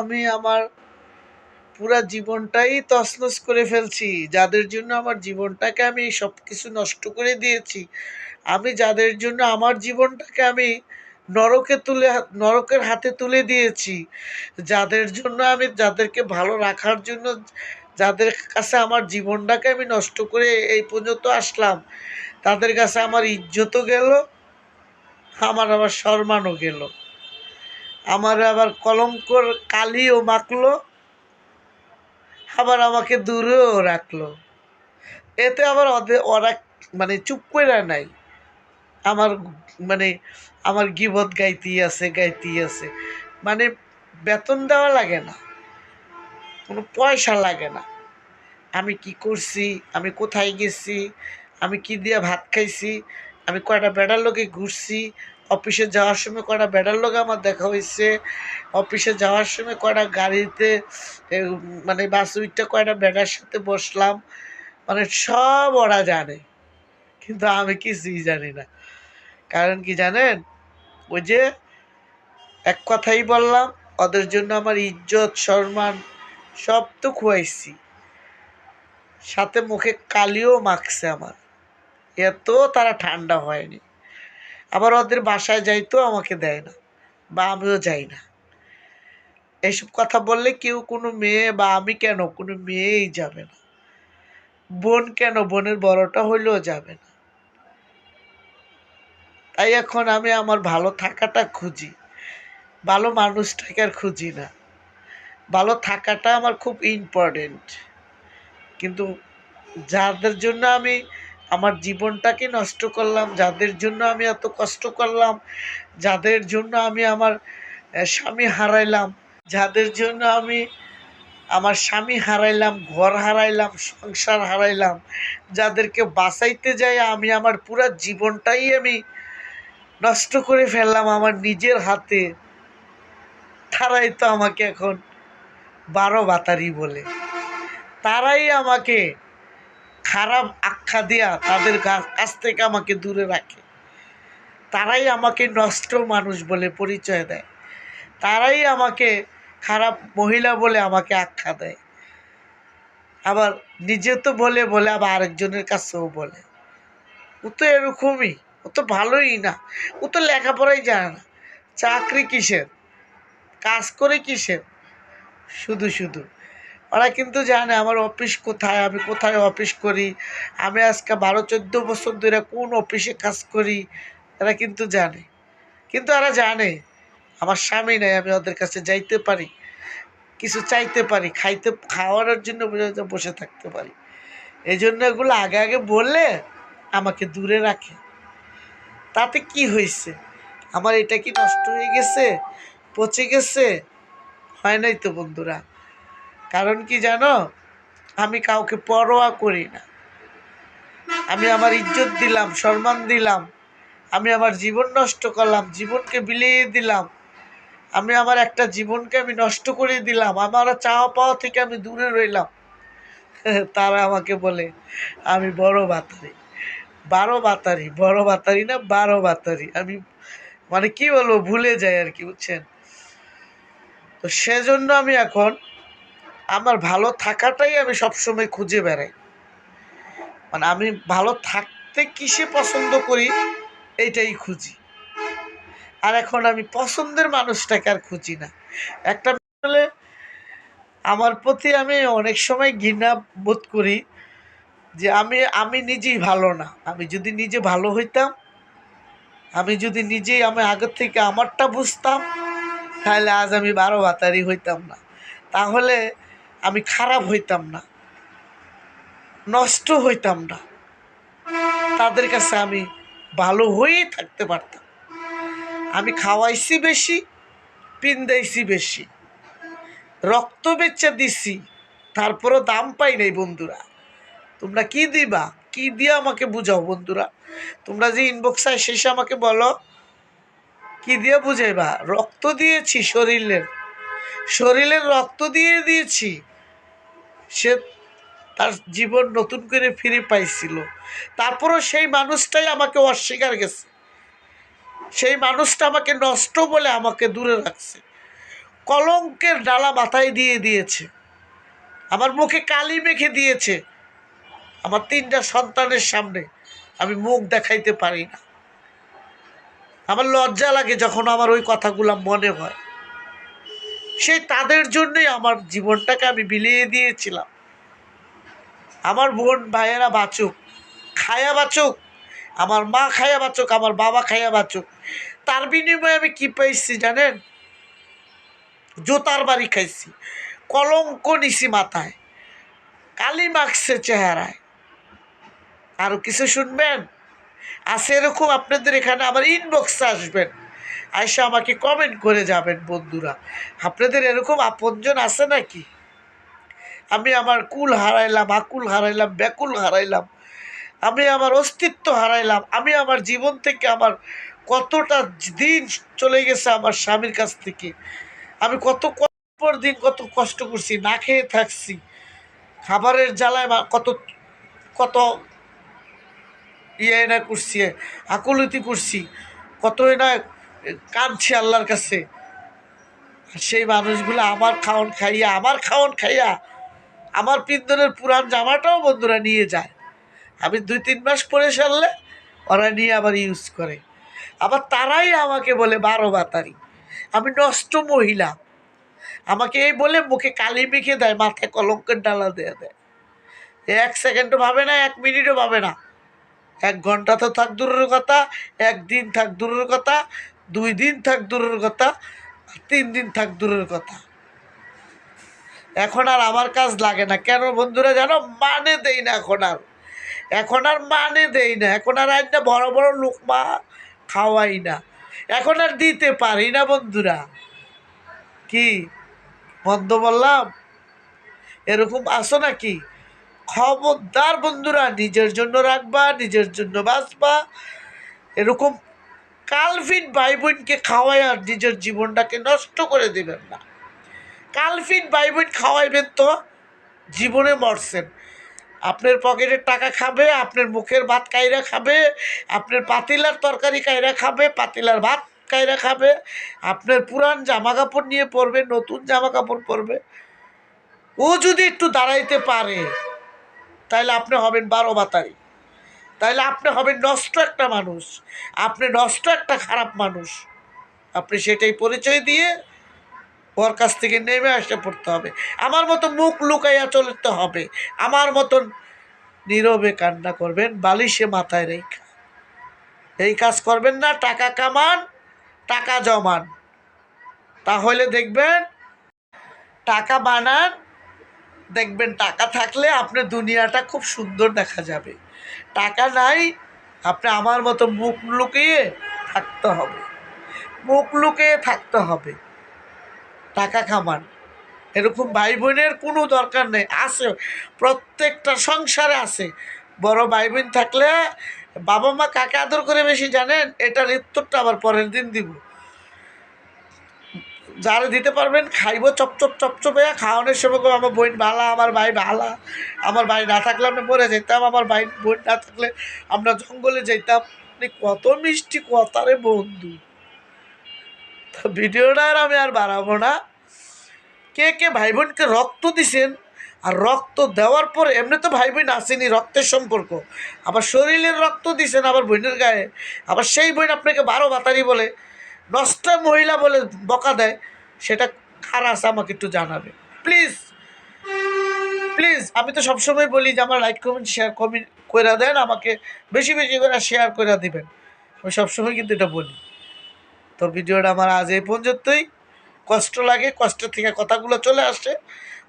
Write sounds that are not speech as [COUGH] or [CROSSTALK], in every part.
আমি আমার পুরা জীবনটাই তছনছ করে ফেলছি। যাদের জন্য আমার জীবনটাকে আমি সব কিছু নষ্ট করে দিয়েছি, আমি যাদের জন্য আমার জীবনটাকে আমি নরকে তুলে নরকের হাতে তুলে দিয়েছি, যাদের জন্য আমি, যাদেরকে ভালো রাখার জন্য, যাদের কাছে আমার জীবনটাকে আমি নষ্ট করে এই পর্যন্ত আসলাম, তাদের কাছে আমার ইজ্জতও গেল, আমার আবার সম্মানও গেল। আমার আবার কলঙ্কর কালিও মাখলো, আবার আমাকে দূরেও রাখল। এতে আবার ওরা মানে চুপ করে নাই। আমার মানে আমার গিবত গাইতেই আছে গাইতেই আছে। মানে বেতন দেওয়া লাগে না। কোনো পয়সা লাগে না। আমি কি করছি? আমি কোথায় গেছি? আমি কি দিয়ে ভাত খাইছি? আমি কয়টা বেড়ার লোকে ঘুরছি? অফিসে যাওয়ার সময় কয়টা বেড়ার লোক আমার দেখা হয়েছে। অফিসে যাওয়ার সময় কয়টা গাড়িতে মানে বাস উইটটা কয়টা বেড়ার সাথে বসলাম। মানে সব ওরা জানে, কিন্তু আমি কিছুই জানি না। কারণ কি জানেন? ওই যে এক কথাই বললাম, ওদের জন্য আমার ইজ্জত, সম্মান সব তো খুয়াইছি। সাথে মুখে কালিও মাখছে আমার। এত তারা ঠান্ডা হয়নি। আবার ওদের বাসায় যাইতেও আমাকে দেয় না, বা আমিও যাই না। এইসব কথা বললে কেউ কোনো মেয়ে বা আমি কেন, কোনো মেয়েই যাবে না। বোন কেন, বোনের বড়টা হইলেও যাবে না। তাই এখন আমি আমার ভালো থাকাটা খুঁজি, ভালো মানুষটাকে আর খুঁজি না। ভালো থাকাটা আমার খুব ইম্পর্টেন্ট কিন্তু যাদের জন্য আমি আমার জীবনটাকে নষ্ট করলাম, যাদের জন্য আমি এত কষ্ট করলাম, যাদের জন্য আমি আমার স্বামী হারাইলাম, যাদের জন্য আমি আমার স্বামী হারাইলাম, ঘর হারাইলাম, সংসার হারাইলাম, যাদেরকে বাঁচাইতে যাই আমি আমার পুরো জীবনটাই আমি নষ্ট করে ফেললাম আমার নিজের হাতে। তারাই তো আমাকে এখন বারো বাতারি বলে। তারাই আমাকে খারাপ আখ্যা দিয়া তাদের কাছ থেকে আমাকে দূরে রাখে। তারাই আমাকে নষ্ট মানুষ বলে পরিচয় দেয়। তারাই আমাকে খারাপ মহিলা বলে আমাকে আখ্যা দেয়। আবার নিজে তো বলে বলে আবার আরেকজনের কাছেও বলে। ও তো এরকমই, ও তো ভালোই না। ও তো লেখাপড়াই জানে না। চাকরি কিসের? কাজ করে কিসের? শুধু শুধু ওরা কিন্তু জানে আমার অফিস কোথায়, আমি কোথায় অফিস করি, আমি আজকে বারো, চোদ্দ বছর ধরে কোন অফিসে কাজ করি, এরা কিন্তু জানে। কিন্তু এরা জানে, আমার স্বামী নেই, আমি ওদের কাছে যাইতে পারি, কিছু চাইতে পারি, খাইতে, খাওয়ানোর জন্য বসে থাকতে পারি। এই জন্য এগুলো আগে আগে বললে আমাকে দূরে রাখে। তাতে কি হয়েছে? আমার এটা কি নষ্ট হয়ে গেছে? পচে গেছে? হয় নাই তো বন্ধুরা? কারণ কি জানো? আমি কাউকে পরোয়া করি না। আমি আমার ইজ্জত দিলাম, সম্মান দিলাম। আমি আমার জীবন নষ্ট করলাম, জীবনকে বিলিয়ে দিলাম। আমি আমার একটা জীবনকে আমি নষ্ট করে দিলাম। আমার চাওয়া পাওয়া থেকে আমি দূরে রইলাম। [LAUGHS] তারা আমাকে বলে, আমি বড় বাতারি, বারো বাতারি, বড় বাতারি না বারো বাতারি। আমি মানে কি বলব, ভুলে যাই আর কি, বুঝছেন? তো সেজন্য আমি এখন আমার ভালো থাকাটাই আমি সবসময় খুঁজে বেড়াই। মানে আমি ভালো থাকতে কিসে পছন্দ করি, এইটাই খুঁজি। আর এখন আমি পছন্দের মানুষটাকে আর খুঁজি না। একটা হলে আমার প্রতি আমি অনেক সময় ঘৃণা বোধ করি যে আমি আমি নিজেই ভালো না। আমি যদি নিজে ভালো হইতাম, আমি যদি নিজেই আমি আগের থেকে আমারটা বুঝতাম, তাহলে আজ আমি বারো বাতারি হইতাম না। তাহলে আমি খারাপ হইতাম না। নষ্ট হইতাম না। তাদের কাছে আমি ভালো হয়েই থাকতে পারতাম। আমি খাওয়াইছি বেশি, পিন্দাইছি বেশি। রক্ত বেচে দিছি, তারপরও দাম পাই নাই বন্ধুরা। তোমরা কি দিবা? কি দিয়ে আমাকে বুঝাও বন্ধুরা? তোমরা যে ইনবক্সায় শেষে আমাকে বলো। কি দিয়ে বুঝাইবা? রক্ত দিয়েছি শরীরের। শরীরের রক্ত দিয়ে দিয়েছি। সে তার জীবন নতুন করে ফিরে পাইছিল। তারপরও সেই মানুষটাই আমাকে অস্বীকার গেছে। সেই মানুষটা আমাকে নষ্ট বলে আমাকে দূরে রাখছে। কলঙ্কের ডালা মাথায় দিয়ে দিয়েছে। আমার মুখে কালি মেখে দিয়েছে। আমার তিনটা সন্তানের সামনে আমি মুখ দেখাইতে পারি না। আমার লজ্জা লাগে যখন আমার ওই কথাগুলো মনে হয়। সেই তাদের জন্যই আমার জীবনটাকে আমি বিলিয়ে দিয়েছিলাম। আমার বোন ভাইয়েরা বাঁচুক, খায়া বাঁচুক, আমার মা খায়া বাঁচুক, আমার বাবা খায়া বাঁচুক, তার বিনিময়ে আমি কি পাইছি জানেন? জোতার বাড়ি খাইছি, কলঙ্ক নিছি মাথায়, কালি মাখছে চেহারায়। আরও কিছু শুনবেন? আছে এরকম আপনাদের এখানে, আমার ইনবক্সে আসবেন। আইসা আমাকে কমেন্ট করে যাবেন, বন্ধুরা। আপনাদের এরকম আপনজন আছে নাকি? আমি আমার কুল হারাইলাম, আকুল হারাইলাম, ব্যাকুল হারাইলাম। আমি আমার অস্তিত্ব হারাইলাম। আমি আমার জীবন থেকে আমার কতটা দিন চলে গেছে আমার স্বামীর কাছ থেকে। আমি কত পর দিন কত কষ্ট করছি, না খেয়ে থাকছি। খাবারের জ্বালায় কত কত ইয়ে না করছি, আকুলতি করছি। কতই না কাঁদছি আল্লাহর কাছে। সেই মানুষগুলো আমার খাওন খাইয়া আমার খাওন খাইয়া আমার পিন্দনের পুরান জামাটাও বন্ধুরা নিয়ে যায়। আমি দুই তিন মাস পরে সারলে ওরা নিয়ে আবার ইউজ করে। আবার তারাই আমাকে বলে, বারো বাতারি, আমি নষ্ট মহিলা। আমাকে এই বলে মুখে কালি মেখে দেয়, মাথায় কলঙ্কের ডালা দিয়ে দেয়। এক সেকেন্ডও ভাবে না, এক মিনিটও ভাবে না। এক ঘণ্টা তো থাক দূরের কথা, একদিন থাক দূরের কথা দুই দিন থাক দূরের কথা, তিন দিন থাক দূরের কথা। এখন আর আমার কাজ লাগে না। কেন বন্ধুরা জানো? মানে দেই না এখন আর। এখন আর মানে দেই না। এখন আর আজ না, বড় বড় লোকমা খাওয়াই না। এখন আর দিতে পারি না বন্ধুরা। কি? মন্দ বললাম? এরকম আসো নাকি? খবরদার বন্ধুরা, নিজের জন্য রাখবা, নিজের জন্য বাঁচবা। এরকম কালফিট ভাই বোনকে খাওয়াই আর নিজের জীবনটাকে নষ্ট করে দেবেন না। কালফিট ভাই বোন খাওয়াইবেন তো জীবনে মরছেন। আপনার পকেটের টাকা খাবে, আপনার মুখের ভাত কাইরা খাবে, আপনার পাতিলার তরকারি কাইরা খাবে, পাতিলার ভাত কাইরা খাবে, আপনার পুরান জামা কাপড় নিয়ে পরবে, নতুন জামা কাপড় পরবে। ও যদি একটু দাঁড়াইতে পারে তাহলে আপনি হবেন বারো বাতারি তাহলে আপনি হবেন নষ্ট একটা মানুষ। আপনি নষ্ট একটা খারাপ মানুষ। আপনি সেটাই পরিচয় দিয়ে ওর কাছ থেকে নেমে আসতে পড়তে হবে। আমার মতো মুখ লুকাইয়া চলতে হবে। আমার মতন নীরবে কান্না করবেন, বালিশে মাথায় রেখা। এই কাজ করবেন না, টাকা কামান, টাকা জমান। তাহলে দেখবেন, টাকা বানান, দেখবেন টাকা থাকলে আপনার দুনিয়াটা খুব সুন্দর দেখা যাবে। টাকা নাই, আপনি আমার মতো মুখ লুকিয়ে থাকতে হবে। মুখ লুকিয়ে থাকতে হবে। টাকা খামান। এরকম ভাই বোনের কোনো দরকার নেই, আছে। প্রত্যেকটা সংসারে আছে। বড় ভাই বোন থাকলে বাবা মা কাকে আদর করে বেশি জানেন? এটার উত্তরটা আবার পরের দিন দিব। যারা দিতে পারবেন, খাইব চপচপ চপচপে খাওয়ানোর সময় আমার বোন ভালা, আমার ভাই ভালা, আমার ভাই না থাকলে আমরা মরে যেতাম, আমার ভাই বোন না থাকলে আমরা জঙ্গলে যেতাম। মানে কত মিষ্টি কথারে বন্ধু। তো ভিডিওটা আর আমি আর বাড়াবো না। কে কে ভাই বোনকে রক্ত দিছেন আর রক্ত দেওয়ার পর, এমনি তো ভাই বোন আসেনি রক্তের সম্পর্ক, আবার শরীরের রক্ত দিছেন আবার বোনের গায়ে, আবার সেই বোন আপনাকে বারো বাতারি বলে নষ্ট মহিলা বলে বকা দেয়, সেটা কার আছে আমাকে একটু জানাবে। প্লিজ প্লিজ আমি তো সবসময় বলি যে আমার লাইক কমেন্ট শেয়ার কমেন্ট করে দেন, আমাকে বেশি বেশি করে শেয়ার করে দিবেন। আমি সবসময় কিন্তু এটা বলি। তো ভিডিওটা আমার আজ এই পর্যন্তই। কষ্ট লাগে, কষ্ট থেকে কথাগুলো চলে আসে।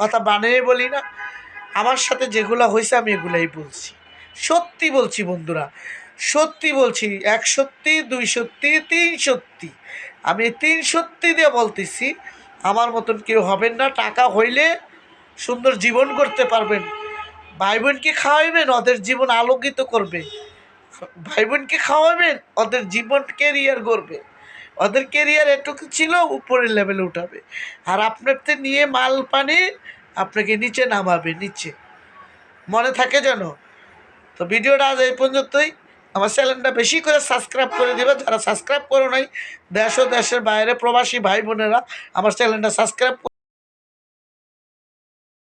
কথা বানিয়ে বলি না। আমার সাথে যেগুলো হয়েছে আমি এগুলাই বলছি। সত্যি বলছি বন্ধুরা সত্যি বলছি, এক সত্যি, দুই সত্যি, তিন সত্যি। আমি তিন সত্যি দিয়ে বলতেছি, আমার মতন কেউ হবেন না, টাকা হইলে সুন্দর জীবন করতে পারবেন। ভাই বোনকে খাওয়াইবেন, ওদের জীবন আলোকিত করবে। ভাই বোনকে খাওয়াবেন, ওদের জীবন কেরিয়ার করবে ওদের কেরিয়ার এটুকু ছিল, উপরের লেভেলে উঠাবে। আর আপনার তো নিয়ে মাল পানি আপনাকে নিচে নামাবে, নিচে। মনে থাকে যেন? তো ভিডিওটা আজ এই পর্যন্তই। আমার চ্যানেলটা বেশি করে সাবস্ক্রাইব করে দিবে। যারা সাবস্ক্রাইব করো নাই, দেশ ও দেশের বাইরে প্রবাসী ভাই বোনেরা আমার চ্যানেলটা সাবস্ক্রাইব